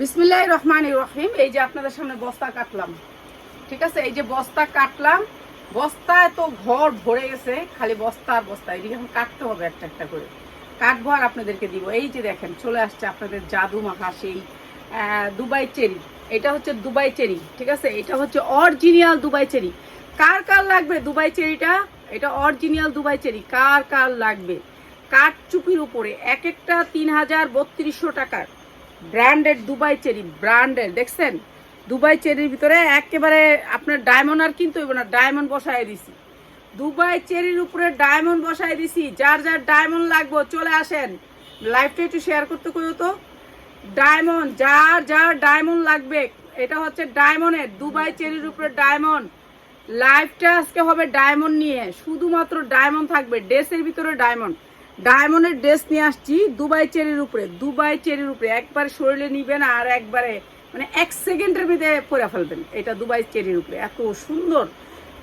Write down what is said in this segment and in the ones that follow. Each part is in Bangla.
বিসমিল্লাহ রহমান রহিম। এই যে আপনাদের সামনে বস্তা কাটলাম। ঠিক আছে? এই যে বস্তা কাটলাম। বস্তায় তো ঘর ভরে গেছে, খালি বস্তা আর বস্তা। এদিকে এখন কাটতে হবে একটা একটা করে। কাটবো আর আপনাদেরকে দিব। এই যে দেখেন, চলে আসছে আপনাদের জাদু মাখা সেই দুবাই চেরি। এটা হচ্ছে দুবাই চেরি, ঠিক আছে? এটা হচ্ছে অরিজিনাল দুবাই চেরি। কার কার লাগবে দুবাই চেরিটা? এটা অরিজিনাল দুবাই চেরি। কার কার লাগবে? কাঠ চুপির উপরে এক একটা তিন হাজার বত্রিশশো টাকার। ব্র্যান্ডেড দুবাই চেরি ব্র্যান্ডেড দেখছেন? দুবাই চেরির ভিতরে একেবারে আপনার ডায়মন্ড আর কিন্তু হইব না, ডায়মন্ড বসায় দিছি। দুবাই চেরির উপরে ডায়মন্ড বসায় দিছি, যার যার ডায়মন্ড লাগবে, চলে আসেন। লাইভটা একটু শেয়ার করতে কইও তো। ডায়মন্ড, যার যার ডায়মন্ড লাগবে, এটা হচ্ছে ডায়মন্ডের, দুবাই চেরির উপরে ডায়মন্ড। লাইভটা আজকে হবে ডায়মন্ড নিয়ে, শুধুমাত্র ডায়মন্ড থাকবে, ড্রেসের ভিতরে ডায়মন্ড। ডায়মন্ডের ড্রেস নিয়ে আসছি, দুবাই চেরির উপরে, দুবাই চেরির উপরে। একবার শরীরে নিবেন আর একবারে মানে এক সেকেন্ডের ভিতরে পরে ফেলবেন। এটা দুবাই চেরির উপরে, এত সুন্দর।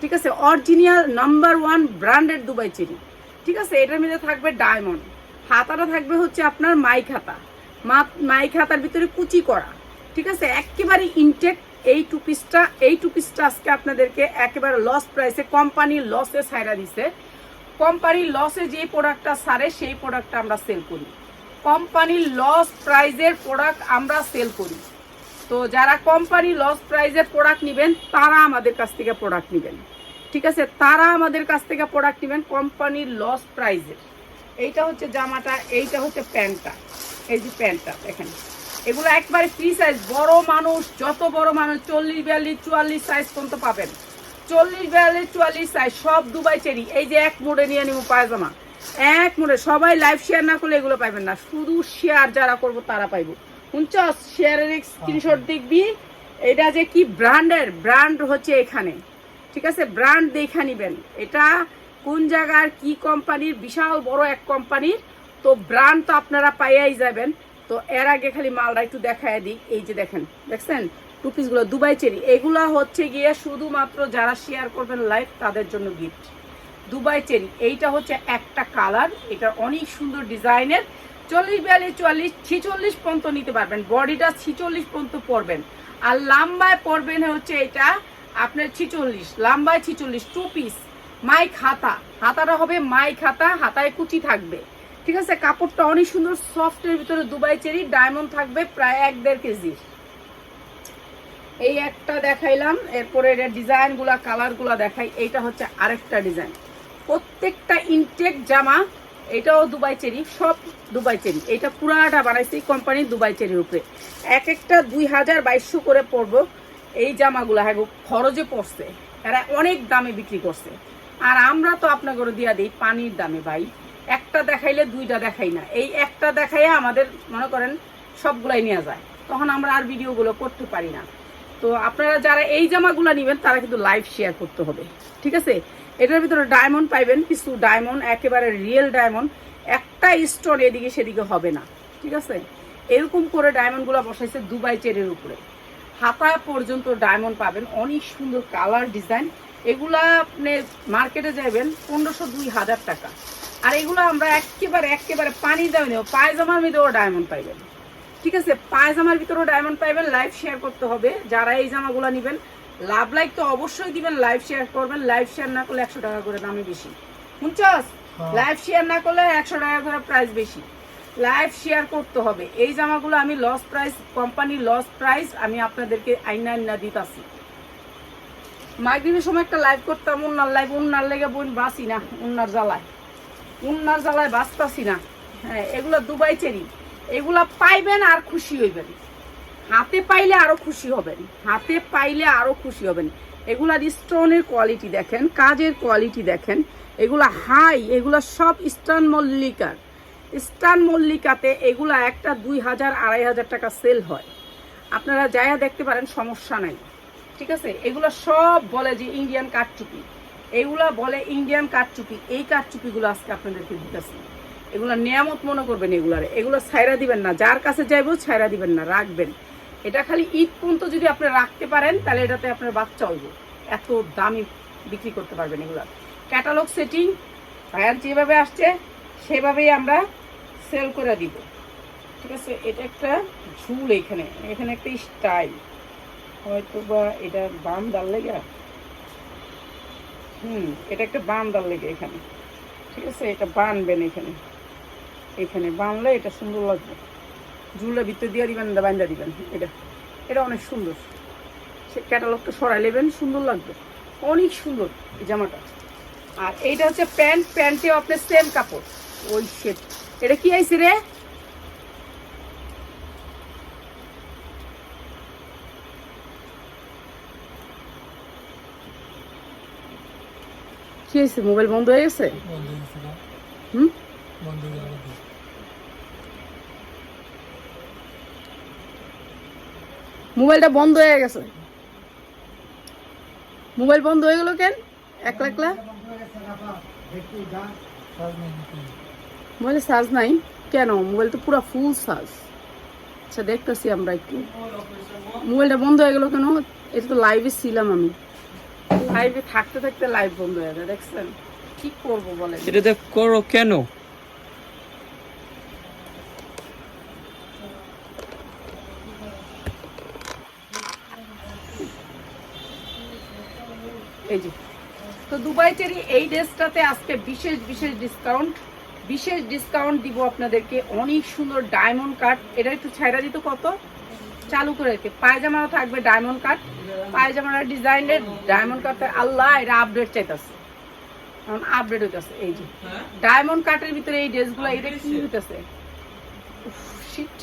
ঠিক আছে? Original number one branded Dubai cherry. ঠিক আছে? এটার মধ্যে থাকবে ডায়মন্ড। হাতাটা থাকবে হচ্ছে আপনার মাই খাতা। মা- মাই খাতার ভিতরে কুচি করা। ঠিক আছে? একেবারে ইনটেক, এই টু পিসটা, এই টু পিসটা আজকে আপনাদেরকে একেবারে লস প্রাইসে কোম্পানির লসে ছাইরা দিছে। কোম্পানির লসে যে প্রোডাক্টটা সারে, সেই প্রোডাক্টটা আমরা সেল করি। কোম্পানির লস প্রাইজের প্রোডাক্ট আমরা সেল করি। তো যারা কোম্পানি লস প্রাইজের প্রোডাক্ট নেবেন, তারা আমাদের কাছ থেকে প্রোডাক্ট নেবেন। ঠিক আছে? তারা আমাদের কাছ থেকে প্রোডাক্ট নেবেন কোম্পানির লস প্রাইজের এইটা হচ্ছে জামাটা, এইটা হচ্ছে প্যান্টটা। এই যে প্যান্টটা, দেখেন। এগুলো একবারে ফ্রি সাইজ বড় মানুষ, যত বড় মানুষ, চল্লিশ, বিয়াল্লিশ, চুয়াল্লিশ সাইজ পর্যন্ত পাবেন। চল্লিশ বিয়াল্লিশ চুয়াল্লিশ সাইজ সব দুবাই চেরি। এই যে এক মোড়ে নিয়ে নিব পায়জামা। এক মোড়ে। সবাই লাইভ শেয়ার না করলে এগুলো পাইবেন না। শুধু শেয়ার যারা করব তারা পাইব। শুনছস? শেয়ারের স্ক্রিনশট দেখবি? এটা যে কি ব্র্যান্ডের? ব্র্যান্ড হচ্ছে এখানে। ঠিক আছে? ব্র্যান্ড দেখা নিবেন। এটা কোন জায়গার কি কোম্পানির? বিশাল বড় এক কোম্পানির। তো ব্র্যান্ড তো আপনারা পাইয়াই যাবেন। তো এর আগে খালি মালটা একটু দেখায় দিই। এই যে দেখেন। দেখছেন? টু পিসগুলো দুবাই চেরি। এগুলা হচ্ছে গিয়ে শুধুমাত্র যারা শেয়ার করবেন লাইভ তাদের জন্য গিফট দুবাই চেরি, এইটা হচ্ছে একটা কালার এটা অনেক সুন্দর ডিজাইনের। চল্লিশ বিয়াল্লিশ, চুয়াল্লিশ, ছিচল্লিশ পর্যন্ত নিতে পারবেন। বডিটা ছিচল্লিশ পর্যন্ত পরবেন। আর লাম্বায় পরবেন হচ্ছে এটা আপনার ছিচল্লিশ, লাম্বায় ছিচল্লিশ টু পিস মাই খাতা। হাতাটা হবে মাই খাতা, হাতায় কুচি থাকবে। ঠিক আছে? কাপড়টা অনেক সুন্দর সফটের ভিতরে দুবাই চেরি ডায়মন্ড থাকবে, প্রায় এক দেড় কেজি। এই একটা দেখাইলাম, এরপরে এর ডিজাইনগুলা, কালারগুলা দেখাই। এইটা হচ্ছে আরেকটা ডিজাইন। প্রত্যেকটা ইনটেক জামা, এটাও দুবাই চেরি, সব দুবাই চেরি। এটা পুরাটা বানাইছি কোম্পানি দুবাই চেরির উপরে। এক একটা দুই হাজার বাইশশো করে পড়ব এই জামাগুলো হ্যাঁ খরচে পড়ছে। এরা অনেক দামে বিক্রি করছে। আর আমরা তো আপনাকে দিয়া দিই পানির দামে, ভাই। একটা দেখাইলে দুইটা দেখাই না। এই একটা দেখাইয়া আমাদের, মনে করেন, সবগুলাই নেওয়া যায়। তখন আমরা আর ভিডিওগুলো করতে পারি না। তো আপনারা যারা এই জামাগুলো নেবেন, তারা কিন্তু লাইভ শেয়ার করতে হবে। ঠিক আছে? এটার ভিতরে ডায়মন্ড পাইবেন, কিছু ডায়মন্ড একেবারে রিয়েল ডায়মন্ড একটা স্টোন এদিকে সেদিকে হবে না। ঠিক আছে? এরকম করে ডায়মন্ডগুলো বসাইছে দুবাই চেরের উপরে। হাতা পর্যন্ত ডায়মন্ড পাবেন। অনেক সুন্দর কালার ডিজাইন এগুলা আপনি মার্কেটে যাবেন পনেরোশো দুই হাজার টাকা। আর এগুলো আমরা একেবারে একেবারে পানি দামে নেব পায়জামার মধ্যেও ডায়মন্ড পাইবেন। ঠিক আছে পায়জামার ভিতরেও ডায়মন্ড পাইবেন লাইভ শেয়ার করতে হবে। যারা এই জামাগুলো নেবেন লাভ লাইক তো অবশ্যই দিবেন লাইভ শেয়ার করবেন। লাইভ শেয়ার না করলে একশো টাকা করে দামে বেশি। শুনছস? হ্যাঁ। লাইভ শেয়ার না করলে একশো টাকা করে প্রাইস বেশি। লাইভ শেয়ার করতে হবে। এই জামাগুলো আমি loss price company loss price আমি আপনাদেরকে আইনা আইনা দিতাছি। মাগরিবের সময় একটা লাইভ করতাম উন্নার লাইভ উন্নার লেগে বোন বাসি না উন্নার জ্বালায়। উন্নার জ্বালায় বাঁচতাছি না। হ্যাঁ এগুলো দুবাই চেরি। এগুলা পাইবেন আর খুশি হইবেন। হাতে পাইলে আরও খুশি হবেন। হাতে পাইলে আরও খুশি হবেন। এগুলার স্টোনের কোয়ালিটি দেখেন, কাজের কোয়ালিটি দেখেন। এগুলা হাই, এগুলা সব স্টান মল্লিকার। স্টান মল্লিকাতে এগুলা একটা দুই হাজার, আড়াই হাজার টাকা সেল হয়। আপনারা যাইয়া দেখতে পারেন, সমস্যা নাই। ঠিক আছে? এগুলো সব বলে যে ইন্ডিয়ান কাঠচুপি। এগুলা বলে ইন্ডিয়ান কাঠচুপি। এই কাঠচুপিগুলো আজকে আপনাদেরকে দিতেছি। এগুলো নিয়ামত মনে করবেন এগুলারে। এগুলো ছাইরা দিবেন না। যার কাছে যাইবো ছাইরা দিবেন না, রাখবেন। এটা খালি ঈদ পর্যন্ত যদি আপনি রাখতে পারেন, তাহলে এটাতে আপনার বাচ্চা হইব এত দামি বিক্রি করতে পারবেন এগুলা। ক্যাটালগ সেটিং ভাইয়ার যেভাবে আসছে, সেভাবেই আমরা সেল করে দিব। ঠিক আছে? এটা একটা ঝুল এখানে। এখানে একটা স্টাইল। হয়তো বা এটা বাম ডাল লেগে। হুম, এটা একটা বাম ডাল লেগে এখানে। ঠিক আছে? এটা বানবেন এখানে। এখানে বানলে এটা সুন্দর লাগবে। ঝুলটা ভিতরে দিয়ে দিবেন বান্ধা দিবেন? এটা এটা অনেক সুন্দর। সে ক্যাটালগটা সরাই নেবেন সুন্দর লাগবে। অনেক সুন্দর এই জামাটা। আর এইটা হচ্ছে প্যান্ট প্যান্টেও আপনার সেম কাপড়। ওই সেট এটা কি আইছে রে? কি হয়েছে মোবাইল বন্ধ হয়ে গেছে? বন্ধ হয়ে গেছে হুম? বন্ধ হয়ে গেল মোবাইলটা বন্ধ হয়ে গেছে। মোবাইল বন্ধ হয়ে গেল কেন? একলা একলা? মোবাইলে চার্জ নাই? কেন? মোবাইল তো পুরো ফুল চার্জ আচ্ছা দেখতেছি আমরা একটু। মোবাইলটা বন্ধ হয়ে গেল কেন? এটা তো লাইভে ছিলাম আমি। লাইভে থাকতে থাকতে লাইভ বন্ধ হয়ে যায় দেখছেন? কি করব বলেন? এটাতে করো কেন এই যে তো দুবাই চেরি এই ড্রেসটাতে আজকে বিশেষ বিশেষ ডিসকাউন্ট বিশেষ ডিসকাউন্ট দিব আপনাদেরকে। অনেক সুন্দর ডায়মন্ড কাট এটা একটু ছাইরা দিত কত? চালু করে রেখে। পায়জামাও থাকবে ডায়মন্ড কাট পায়জামার ডিজাইনের ডায়মন্ড কাট আল্লাহ এটা আপডেট চাইতেছে। এখন আপডেট হইতেছে। এই যে ডায়মন্ড কাটের ভিতরে এই ড্রেসগুলো এটা কি হইতেছে? শিট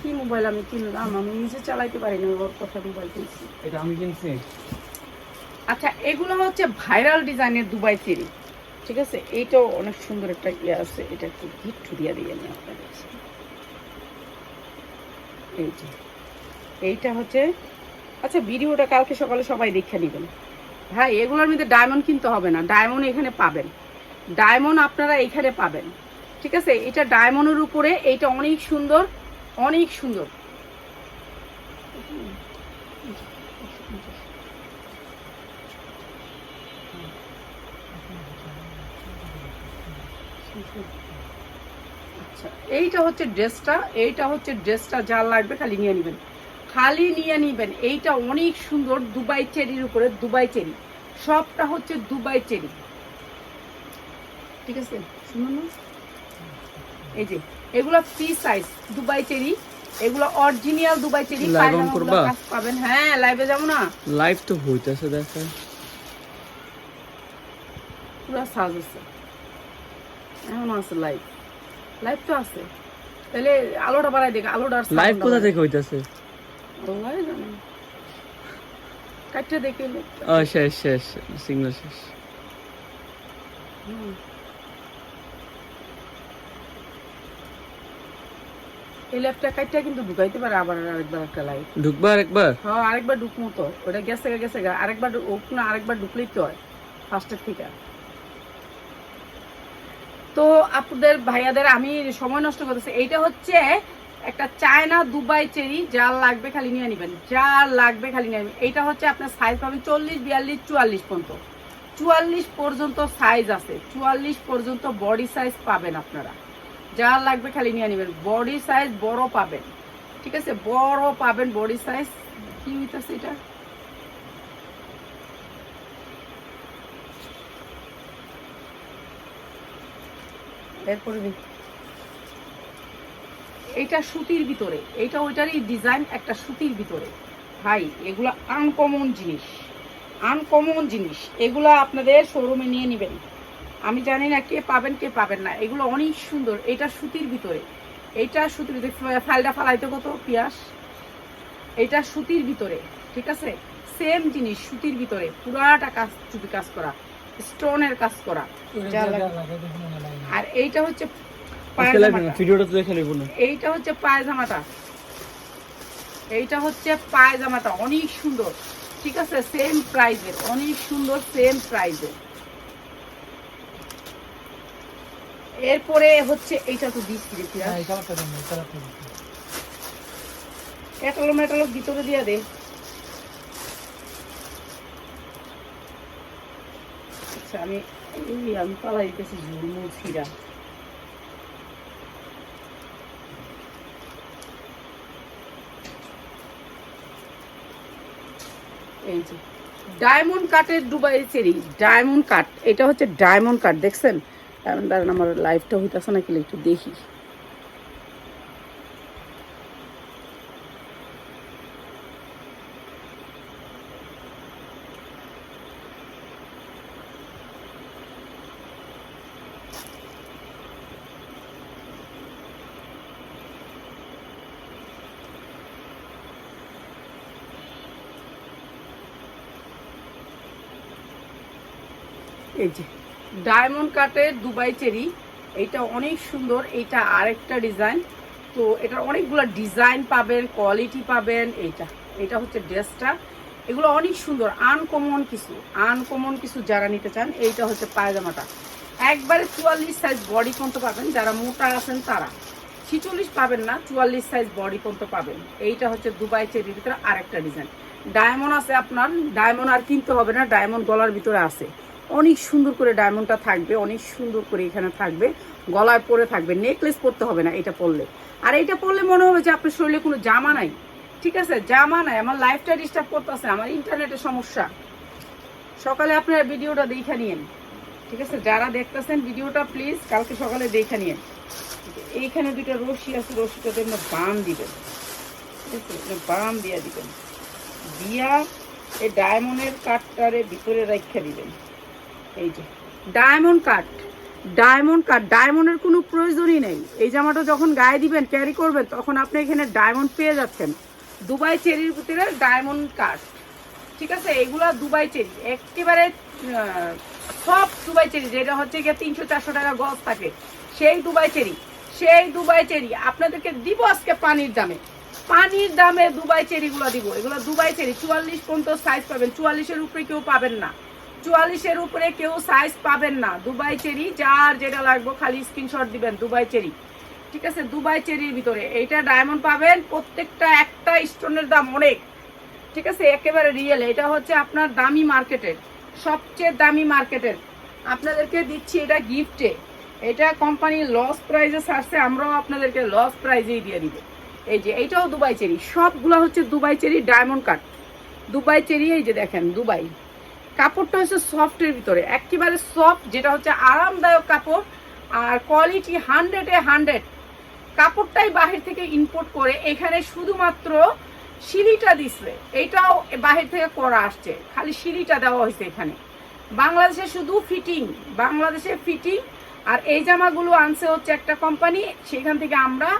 কি মোবাইল আমি কিনলাম? আমি নিজে চালাইতে পারি না ওর কথা মোবাইল কিনছি। এটা আমি কিনছি। আচ্ছা এগুলো হচ্ছে ভাইরাল ডিজাইনের দুবাই চেরি ঠিক আছে? এইটাও অনেক সুন্দর একটা ইয়ে আছে। এটা একটু গিফট দিয়ে দিয়ে আমি কাছে। এই যে। এইটা হচ্ছে আচ্ছা ভিডিওটা কালকে সকালে সবাই দেখে নেবেন। হ্যাঁ এগুলোর মধ্যে ডায়মন্ড কিনতে হবে না। ডায়মন্ড এখানে পাবেন। ডায়মন্ড আপনারা এখানে পাবেন। ঠিক আছে? এটা ডায়মন্ডের উপরে, এইটা অনেক সুন্দর অনেক সুন্দর। আচ্ছা এইটা হচ্ছে ড্রেসটা এইটা হচ্ছে ড্রেসটা যা লাগবে খালি নিয়ে নেবেন। খালি নিয়ে নেবেন এইটা অনেক সুন্দর দুবাই চেরির উপরে দুবাই চেরি। সবটা হচ্ছে দুবাই চেরি। ঠিক আছে? শুনুন না? এই যে এগুলো ফ্রি সাইজ দুবাই চেরি। এগুলো অরিজিনাল দুবাই চেরি। পাবেন। হ্যাঁ লাইভে যাব না। লাইভ তো হইতেছে দেখা পুরো সাজ আছে। এখন আছে লাইভ লাইভ তো আছে। তাহলে আলোটা বাড়াই দেখ আলোটা লাইভ কোথা থেকে হইতেছে? আল্লাহ জানে। কাটটা দেখে ও শেষ শেষ সিগন্যাল শেষ। এই ল্যাপটা কাটটা কিন্তু ঢুকাইতে পারে আবার আরেকবার একটা লাইভ ঢুকবা একবার হ্যাঁ আরেকবার ঢুকমু তো। ওটা গেছে গেছে আরেকবার ঢু- ওক না আরেকবার ঢুকলেই তো হয়। ফার্স্টের থেকে। তো আপনাদের ভাইয়াদের আমি সময় নষ্ট করতেছি। এইটা হচ্ছে একটা চায়না দুবাই চেরি যার লাগবে খালি নিয়ে নেবেন। যার লাগবে খালি নিয়ে নেবেন। এইটা হচ্ছে আপনার সাইজ পাবেন চল্লিশ, বিয়াল্লিশ, চুয়াল্লিশ পর্যন্ত। চুয়াল্লিশ পর্যন্ত সাইজ আছে। চুয়াল্লিশ পর্যন্ত বডি সাইজ পাবেন আপনারা। যার লাগবে খালি নিয়ে নেবেন। বডি সাইজ বড় পাবেন। ঠিক আছে? বড় পাবেন বডি সাইজ কি হইতাছে এটা? এরপরে দেখ। এইটা সুতির ভিতরে। এইটা ওইটারই ডিজাইন একটা সুতির ভিতরে। ভাই, এগুলো আনকমন জিনিস। আনকমন জিনিস। এগুলো আপনাদের শোরুমে নিয়ে নেবেন। আমি জানি না কে পাবেন কে পাবেন না। এগুলো অনেক সুন্দর। এটা সুতির ভিতরে। এইটা সুতির ভিতরে। ফাইলটা ফালাইতে কত? পিয়াস। এটা সুতির ভিতরে। ঠিক আছে? সেম জিনিস, সুতির ভিতরে। পুরাটা কাজ চুপি কাজ করা। স্টোনের কাজ করা। আর এইটা হচ্ছে আজকে লাইভ না পায়জামাটা। ভিডিওটা তো দেখে নেব না। এইটা হচ্ছে পায়জামাটা। এইটা হচ্ছে পায়জামাটা অনেক সুন্দর। ঠিক আছে? সেম প্রাইজের অনেক সুন্দর সেম প্রাইজের এরপরে হচ্ছে এইটা তো দিচ্ছি দেখি। ক্যাটালগ ম্যাটালগ ভিতরে দিয়ে দে। আছে আমি এই, আমি পালাই দিতেছি ঝুলমুল ছিঁড়া এই যে ডায়মন্ড কাটের দুবাই চেরি ডায়মন্ড কাট এটা হচ্ছে ডায়মন্ড কাট দেখছেন? আমার লাইফটা হইতেছে নাকি, একটু দেখি। এই যে ডায়মন্ড কাটের দুবাই চেরি, এইটা অনেক সুন্দর, এইটা আরেকটা ডিজাইন তো এটার অনেকগুলো ডিজাইন পাবেন কোয়ালিটি পাবেন, এইটা এটা হচ্ছে ড্রেসটা এগুলো অনেক সুন্দর আনকমন কিছু আনকমন কিছু যারা নিতে চান, এইটা হচ্ছে পায়জামাটা। একবারে চুয়াল্লিশ সাইজ বডি পর্যন্ত পাবেন, যারা মোটা আছেন তারা। ছিচল্লিশ পাবেন না, চুয়াল্লিশ সাইজ বডি পর্যন্ত পাবেন। এইটা হচ্ছে দুবাই চেরির ভিতরে আরেকটা ডিজাইন ডায়মন্ড আছে আপনার ডায়মন্ড আর কিনতে হবে না ডায়মন্ড গলার ভিতরে আছে। অনেক সুন্দর করে ডায়মন্ডটা থাকবে, অনেক সুন্দর করে এখানে থাকবে, গলায় পরে থাকবে নেকলেস পরতে হবে না এটা পরলে। আর এটা পরলে মনে হবে যে আপনার শরীরে কোনো জামা নাই। ঠিক আছে? জামা নাই, আমার লাইফটা ডিস্টার্ব করতেছে, আমার ইন্টারনেটের সমস্যা। সকালে আপনারা ভিডিওটা দেখে নিয়েন। ঠিক আছে? যারা দেখতেছেন ভিডিওটা প্লিজ কালকে সকালে দেখে নিয়েন। এইখানে দুইটা রশি আছে রশিটাতে আপনার বাম দিবেন। বাম দিয়া দিবেন। দিয়া এই ডায়মন্ডের কাঠটারে ভিতরে রাখা দিবেন। এই যে ডায়মন্ড কাট ডায়মন্ড কাট ডায়মন্ডের কোনো প্রয়োজনই নেই। এই জামাটা যখন গায়ে দিবেন ক্যারি করবেন, তখন আপনি এখানে ডায়মন্ড পেয়ে যাচ্ছেন। দুবাই চেরির ভিতরে ডায়মন্ড কাট ঠিক আছে? এগুলা দুবাই চেরি, একেবারে সব দুবাই চেরি, যেটা হচ্ছে গিয়ে তিনশো চারশো টাকা গজ থাকে, সেই দুবাই চেরি, সেই দুবাই চেরি। আপনাদেরকে দিব আজকে পানির দামে। পানির দামে দুবাই চেরিগুলো দিব। এগুলো দুবাই চেরি, চুয়াল্লিশ পর্যন্ত সাইজ পাবেন। চুয়াল্লিশের উপরে কেউ পাবেন না। চুয়াল্লিশের উপরে কেউ সাইজ পাবেন না। দুবাই চেরি, যার যেটা লাগবে খালি স্ক্রিনশট দিবেন, দুবাই চেরি। ঠিক আছে? দুবাই চেরির ভিতরে। এইটা ডায়মন্ড পাবেন, প্রত্যেকটা একটা স্টোনের দাম অনেক। ঠিক আছে? একেবারে রিয়েল এটা হচ্ছে আপনার দামি মার্কেটের সবচেয়ে দামি মার্কেটের আপনাদেরকে দিচ্ছি এটা গিফটে এটা কোম্পানি লস প্রাইজে ছাড়ছে, আমরাও আপনাদেরকে লস প্রাইজেই দিয়ে দিব। এই যে, এইটাও দুবাই চেরি। সবগুলো হচ্ছে Dubai cherry diamond cut Dubai cherry, এই যে দেখেন, দুবাই। কাপড়টা হচ্ছে সফটের ভিতরে। একেবারে সফট যেটা হচ্ছে আরামদায়ক কাপড়, আর কোয়ালিটি হান্ড্রেডে হান্ড্রেড কাপড়টাই বাহির থেকে ইম্পোর্ট করে এখানে শুধুমাত্র সিঁড়িটা দিছে। এইটাও বাহির থেকে করা আসছে। খালি সিঁড়িটা দেওয়া হয়েছে এখানে। বাংলাদেশে শুধু ফিটিং বাংলাদেশে ফিটিং আর এই জামাগুলো আনছে হচ্ছে একটা কোম্পানি সেখান থেকে আমরা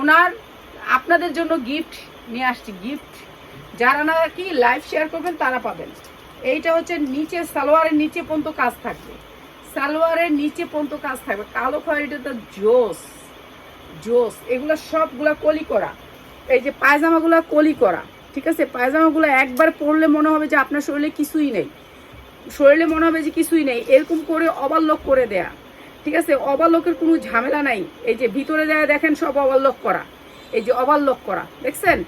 ওনার আপনাদের জন্য গিফট নিয়ে আসছি। গিফট যারা নাকি লাইভ শেয়ার করবেন তারা পাবেন। এইটা হচ্ছে নিচে, সালোয়ারের নিচে পর্যন্ত কাজ থাকবে। সালোয়ারের নিচে পর্যন্ত কাজ থাকবে। কালো খয়েরিটা তো জোস জোস। এগুলো সবগুলা কলি করা। এই যে পায়জামাগুলো কলি করা, ঠিক আছে? পায়জামাগুলো একবার পরলে মনে হবে যে আপনার শরীরে কিছুই নেই। শরীরে মনে হবে যে কিছুই নেই। এরকম করে অবাল্যক করে দেয়া, ঠিক আছে? অবাল্যকের কোনো ঝামেলা নাই। এই যে ভিতরে যায় দেখেন সব অবাল্যক করা। এই যে অবাল্যক করা, দেখছেন?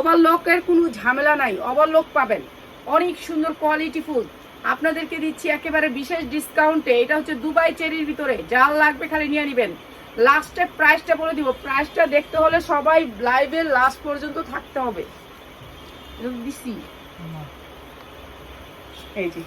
অবাল্যকের কোনো ঝামেলা নাই। অবাল্যক পাবেন। অনেক সুন্দর কোয়ালিটি ফুল। আপনাদেরকে দিচ্ছি একেবারে বিশেষ ডিসকাউন্টে এটা হচ্ছে দুবাই চেরির ভিতরে। যা লাগবে খালি নিয়ে নেবেন। লাস্টে প্রাইসটা বলে দিব। প্রাইসটা দেখতে হলে সবাই লাইভের লাস্ট পর্যন্ত থাকতে হবে। দিছি এই যে।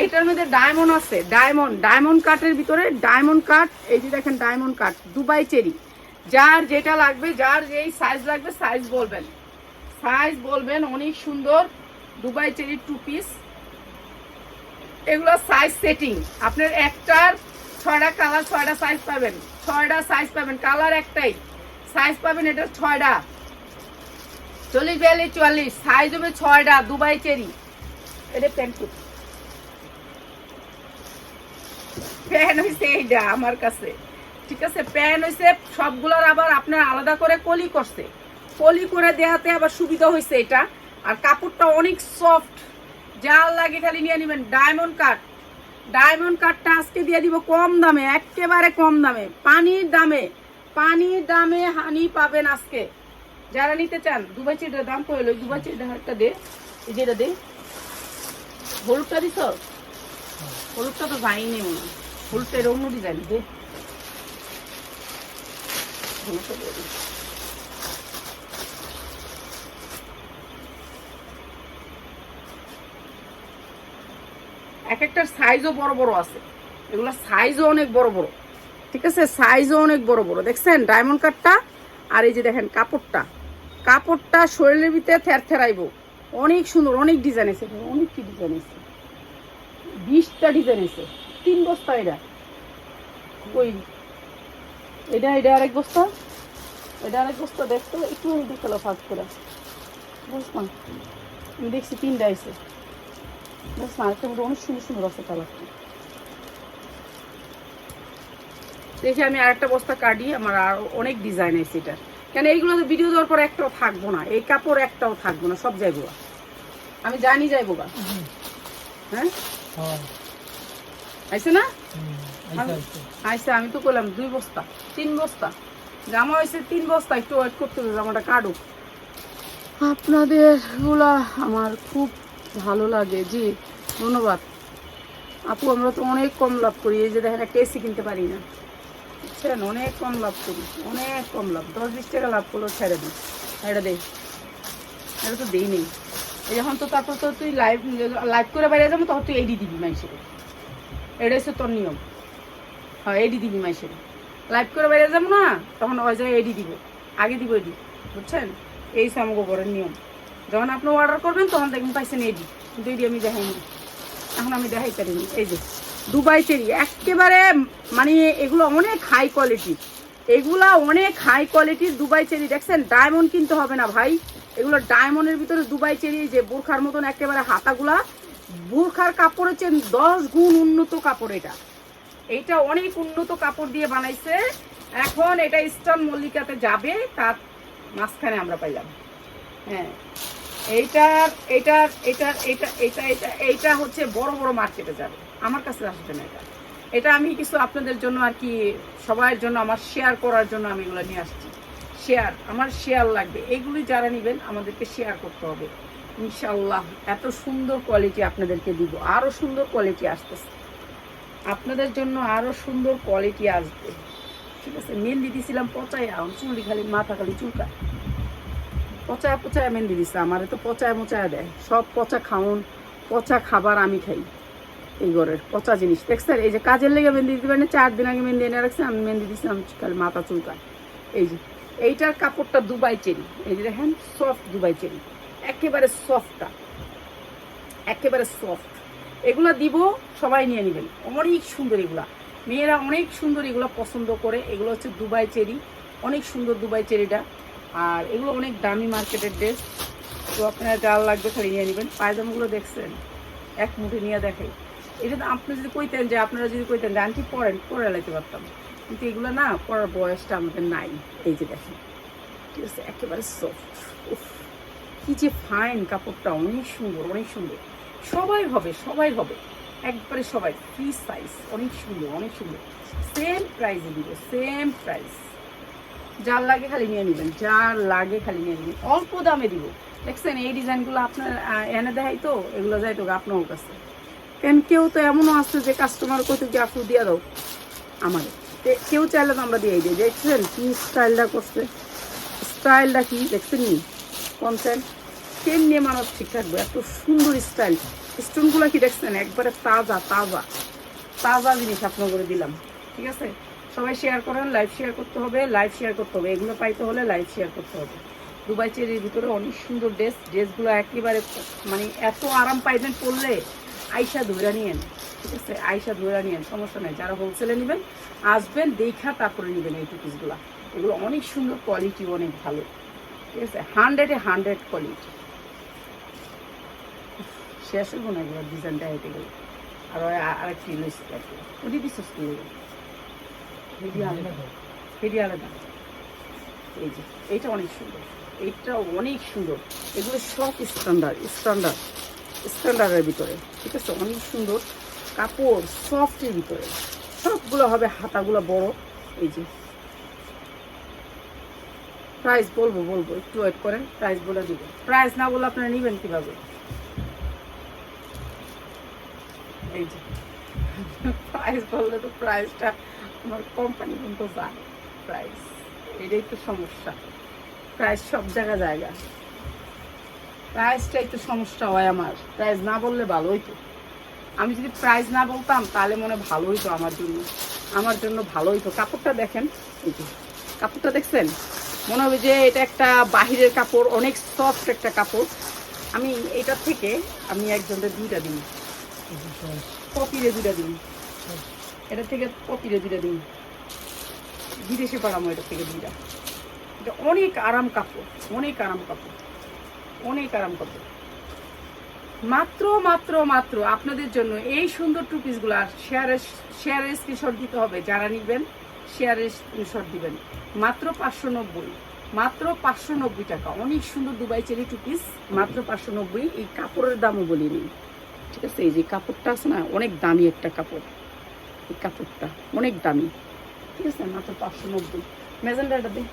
এইটার মধ্যে ডায়মন্ড আছে। ডায়মন্ড ডায়মন্ড কাটের ভিতরে ডায়মন্ড কাট এই যে দেখেন ডায়মন্ড কাট দুবাই চেরি। যার যেটা লাগবে, যার যেই সাইজ লাগবে সাইজ বলবেন। সাইজ বলবেন অনেক সুন্দর দুবাই চেরি টু পিস এগুলো সাইজ সেটিং আপনার একটার ছয়টা কালার ছয়টা সাইজ পাবেন। ছয়টা সাইজ পাবেন। কালার একটাই। সাইজ পাবেন এটা ছয়টা। চল্লিশ বিয়াল্লিশ, চুয়াল্লিশ। সাইজ হবে ছয়টা দুবাই চেরি এটা প্যান্ট প্যান হয়েছে এইটা আমার কাছে। ঠিক আছে? প্যান হয়েছে সবগুলোর আবার আপনার আলাদা করে কলি করছে। কলি করে দেওয়াতে আবার সুবিধা হয়েছে এটা। আর কাপড়টা অনেক সফট যা লাগে খালি নিয়ে নেবেন। ডায়মন্ড কাট ডায়মন্ড কাটটা আজকে দিয়ে দিব কম দামে, একেবারে কম দামে। পানির দামে। পানির দামে হানি পাবেন আজকে। যারা নিতে চান, দুবাই চিটার দাম কইল দুবাই চিটার একটা দে। এই যেটা দে। হলুদটা দিছ? হলুদটা তো যায়নি মনে। হলুদটা অন্য ডিজাইন দে। ধনেতে দিয়ে দিচ্ছি এক একটার সাইজও বড় বড় আছে। এগুলা সাইজও অনেক বড় বড়। ঠিক আছে? সাইজও অনেক বড় বড়। দেখছেন? ডায়মন্ড কাটটা আর এই যে দেখেন, কাপড়টা। কাপড়টা শরীরের ভিতরে থের থেরাইব অনেক সুন্দর, অনেক ডিজাইন আছে। অনেকটি ডিজাইন আছে? বিশটা ডিজাইন আছে। তিন বস্তা এরা ওই এটা এটা আরেক বস্তা। এটা আরেক বস্তা দেখতো একটু দেখাল ফাঁক করে। বুঝলাম আমি দেখছি তিনটা আছে। বুঝলাম আরেকটা মধ্যে অনেক সুন্দর সুন্দর আছে কালারটা। দেখি আমি আরেকটা বস্তা কাটি আমার আর অনেক ডিজাইন আছে এটা। কেন এইগুলো তো ভিডিও দেওয়ার পর একটাও থাকব না। এই কাপড় একটাও থাকব না সব যাইবো আমি জানি যাইবো হুম। হ্যাঁ? আইসে না? আইসা, আমি তো করলাম দুই বস্তা তিন বস্তা। জামা হয়েছে তিন বস্তা একটু ওয়েট করতে হবে জামাটা কাটুক। আপনাদেরগুলা আমার খুব ভালো লাগে জি ধন্যবাদ। আপু আমরা তো অনেক কম লাভ করি এই যে দেখেন একটা এসি কিনতে পারি না। বুঝছেন? অনেক কম লাভ করি অনেক কম লাভ। দশ বিশ টাকা লাভ করল ছেড়ে দিই এটা দেই এটা তো দেই নেই। যখন তো তারপর তো তুই লাইভ লাইভ করে বাইরে যাব তখন তুই এইডি দিবি মাইসের এটা হচ্ছে তোর নিয়ম। হ্যাঁ এডি দিবি মাইসের লাইভ করে বাইরে যাব না, তখন ওই জায়গায় এডি দিব। আগে দিব এডি বুঝছেন? এই সামগ্র করার নিয়ম। যখন আপনি অর্ডার করবেন, তখন দেখবেন পাইছেন এডি কিন্তু এডি আমি দেখাইনি। এখন আমি দেখাই পারিনি। এই যে, দুবাই চেরি, একেবারে মানে এগুলো অনেক হাই কোয়ালিটি এগুলা অনেক হাই কোয়ালিটির দুবাই চেরি। দেখছেন? ডায়মন্ড কিনতে হবে না ভাই। এগুলো ডায়মন্ডের ভিতরে দুবাই চেরি যে বোরখার মতন একেবারে হাতাগুলা। বোরখার কাপড় হচ্ছে দশ গুণ উন্নত কাপড় এটা। এইটা অনেক উন্নত কাপড় দিয়ে বানাইছে। এখন এটা ইস্টার্ন মল্লিকাতে যাবে, তার মাঝখানে আমরা পাইলাম। হ্যাঁ এইটার এইটার এটার এটা এটা এটা এইটা হচ্ছে বড় বড় মার্কেটে যাবে। আমার কাছে আসবে না এটা। এটা আমি কিছু আপনাদের জন্য আর কি সবার জন্য, আমার শেয়ার করার জন্য আমি এগুলো নিয়ে আসছি। শেয়ার আমার শেয়ার লাগবে। এগুলি যারা নেবেন, আমাদেরকে শেয়ার করতে হবে। ইনশাল্লাহ এত সুন্দর কোয়ালিটি আপনাদেরকে দিব। আরও সুন্দর কোয়ালিটি আসতেছে। আপনাদের জন্য আরও সুন্দর কোয়ালিটি আসবে। ঠিক আছে, মেহেন্দি দিছিলাম পচায় চুলি খালি মাথা খালি চুলকা পচায় পচায় মেহেন্দি দিছে, আমারে তো পচায় মোচায় দেয়। সব পচা খাওন, পচা খাবার আমি খাই এই ঘরের পচা জিনিস। দেখছেন এই যে কাজের লেগে মেহেন্দি দিতে পারেন, চার দিন আগে মেহেন্দি এনে রাখছে, আমি মেহেন্দি দিছিলাম, খালি মাথা চুলকায়। এই যে, এইটার কাপড়টা দুবাই চেরি। এই যে দেখেন সফট দুবাই চেরি। একেবারে সফটটা একেবারে সফট এগুলা দিব, সবাই নিয়ে নেবেন। অনেক সুন্দর এগুলা। মেয়েরা অনেক সুন্দর এগুলো পছন্দ করে। এগুলো হচ্ছে দুবাই চেরি। অনেক সুন্দর দুবাই চেরিটা। আর এগুলো অনেক দামি মার্কেটের ড্রেস। তো আপনার যার লাগবে খালি নিয়ে নেবেন। পায়জামাগুলো দেখছেন? এক মুঠে নিয়ে দেখাই। এটা আপনি যদি কইতেন যে আপনারা যদি কইতেন যে, আন্টি, পরেন। পরে লাইতে পারতাম। কিন্তু এগুলো না, পরার বয়সটা আমাদের নাই। এই যে দেখেন। ঠিক আছে? একেবারে সফট কি যে ফাইন কাপড়টা। অনেক সুন্দর অনেক সুন্দর। সবাই হবে সবাই হবে। একবারে সবাই ফ্রি সাইজ অনেক সুন্দর অনেক সুন্দর। সেম প্রাইসে দিব সেম প্রাইস যার লাগে খালি নিয়ে নেবেন, যার লাগে খালি নিয়ে নেবেন। অল্প দামে দিব। দেখছেন, এই ডিজাইনগুলো আপনার এনে দেখাই তো, এগুলো যাই তো আপনার কাছে। কেন কেউ তো এমনও আসছে যে কাস্টমার কত কি আপু, দিয়ে দাও আমাদের। কেউ চাইলে তো আমরা দিয়ে দিই। দেখছেন কি স্টাইলটা করছে? স্টাইলটা কি? দেখছেন নি? কনসেন্ট কেমনি মানুষ ঠিক থাকবে এত সুন্দর স্টাইল স্টোনগুলো কি দেখছেন? একবারে তাজা তাজা। তাজা জিনিস আপনার করে দিলাম। ঠিক আছে? সবাই শেয়ার করেন লাইভ শেয়ার করতে হবে লাইভ শেয়ার করতে হবে। এগুলো পাইতে হলে লাইভ শেয়ার করতে হবে। দুবাই চেরির ভিতরে অনেক সুন্দর ড্রেস ড্রেসগুলো একেবারে মানে এত আরাম পাইবেন পরলে। আইসা ধরে নিয়েন। ঠিক আছে? আইসা ধরে নিয়েন। সমস্যা নেই। যারা হোলসেলে নেবেন, আসবেন, দেখা, তারপরে নেবেন এই টুপিসগুলো এগুলো অনেক সুন্দর কোয়ালিটি অনেক ভালো। ঠিক আছে? হান্ড্রেডে হান্ড্রেড কোয়ালিটি শেষ হইব না এগুলো ডিজাইনটা হেঁটে গেলে। আর ওই আ- আরেকটি লইছি ওটি বিশ্বাস করে হেডি হেডি আলাদা। এই যে, এইটা অনেক সুন্দর। এইটা অনেক সুন্দর। এগুলো সব স্ট্যান্ডার্ড স্ট্যান্ডার্ড স্ট্যান্ডার্ডের ভিতরে। ঠিক আছে? অনেক সুন্দর। কাপড় সফটের ভিতরে। সবগুলো হবে হাতাগুলো বড়। এই যে। প্রাইস বলব বলব। একটু ওয়েট করেন। প্রাইস বলে দিব। প্রাইস না বলে আপনারা নেবেন কীভাবে? এই যে প্রাইস বললে তো প্রাইসটা আমার কোম্পানি কিন্তু জানে। প্রাইস এটাই তো সমস্যা। প্রাইস সব জায়গা জায়গা। প্রাইসটা একটু সমস্যা হয় আমার। প্রাইস না বললে ভালোই তো। আমি যদি প্রাইস না বলতাম, তাহলে মনে হয় ভালো হইতো আমার জন্য। আমার জন্য ভালো হইতো কাপড়টা দেখেন, এই যে, কাপড়টা দেখছেন? মনে হবে যে এটা একটা বাহিরের কাপড়, অনেক সফট একটা কাপড়। আমি এটার থেকে আমি একজনের দুইটা দিই। কপিরে দুইটা দিই এটা থেকে কপিরে দুইটা দিই বিদেশে পারামো এটা থেকে দুইটা এটা অনেক আরাম কাপড়, অনেক আরাম কাপড়, অনেক আরাম কাপড়। মাত্র মাত্র মাত্র আপনাদের জন্য এই সুন্দর টু পিসগুলো শেয়ারে শেয়ারের স্ক্রিনশট দিতে হবে, যারা নিবেন শেয়ারের স্ক্রিনশট দিবেন। মাত্র পাঁচশো নব্বই, মাত্র পাঁচশো নব্বই টাকা। অনেক সুন্দর দুবাই চেরি টু পিস মাত্র পাঁচশো নব্বই। এই কাপড়ের দামও বলিনি। ঠিক আছে? এই যে কাপড়টা আছে না, অনেক দামি একটা কাপড়। এই কাপড়টা অনেক দামি। ঠিক আছে? মাত্র পাঁচশো নব্বই। মেজেন্ডারটা দিই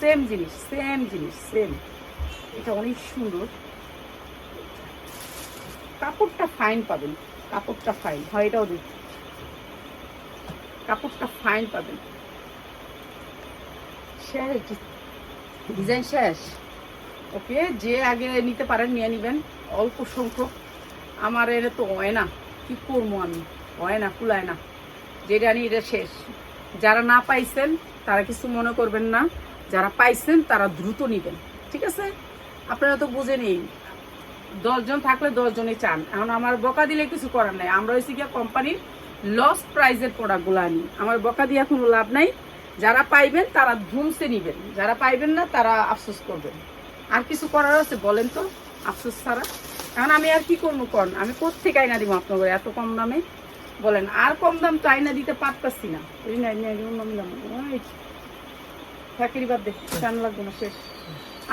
সেম জিনিস সেম জিনিস সেম এটা অনেক সুন্দর। কাপড়টা ফাইন পাবেন। কাপড়টা ফাইন হয়, এটাও দিই কাপড়টা ফাইন পাবেন। শেষ। ডিজাইন শেষ? ওকে, যে আগে নিতে পারেন, নিয়ে নিবেন। অল্প সংখ্যক। আমার এর তো হয় না। কি করব আমি? হয় না, কুলায় না। যেটা আনি এটা শেষ। যারা না পাইছেন, তারা কিছু মনে করবেন না। যারা পাইছেন, তারা দ্রুত নিবেন। ঠিক আছে? আপনারা তো বুঝে নেই দশজন থাকলে দশজনই চান। এখন আমার বকা দিলে কিছু করার নাই। আমরা হয়েছি গিয়া কোম্পানির লস প্রাইজের প্রোডাক্টগুলো আনি। আমার বকা দিয়ে এখন লাভ নাই। যারা পাইবেন, তারা ধুমসে নিবেন। যারা পাইবেন না, তারা আফসোস করবেন। আর কিছু করার আছে বলেন তো, আফসোস ছাড়া। এখন আমি আর কি করব কন? আমি কোথেকে আইনা দিব আপনাদের এত কম দামে। বলেন, আর কম দাম তো আইনা দিতে পারতাছি না। ওই না চাকরি বাদ দে টান লাগবে না, শেষ।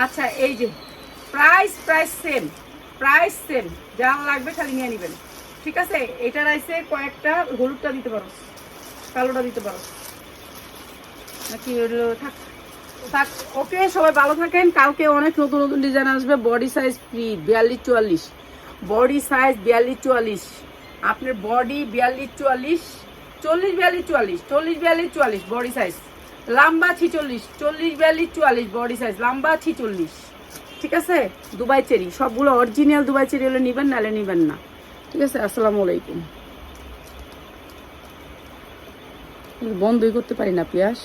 আচ্ছা এই যে price price same price same যা লাগবে খালি নিয়ে নেবেন। ঠিক আছে? এটার আইসে কয়েকটা হলুদটা দিতে পারো, কালোটা দিতে পারো। নাকি থাক। থাক, ওকে, সবাই ভালো থাকেন। কালকে অনেক নতুন নতুন ডিজাইন আসবে। বডি সাইজ ফ্রি বিয়াল্লিশ চুয়াল্লিশ বডি সাইজ বিয়াল্লিশ চুয়াল্লিশ আপনার বডি বিয়াল্লিশ চুয়াল্লিশ চল্লিশ বিয়াল্লিশ চুয়াল্লিশ চল্লিশ বিয়াল্লিশ চুয়াল্লিশ বডি সাইজ লাম্বা ছিচল্লিশ চল্লিশ বিয়াল্লিশ চুয়াল্লিশ বডি সাইজ লাম্বা ছিচল্লিশ। ঠিক আছে? দুবাই চেরি, সবগুলো অরিজিনাল দুবাই চেরি হলে নেবেন, নাহলে নেবেন না। ঠিক আছে? আসসালামু আলাইকুম। বন্ধই করতে পারি না, পিয়াস।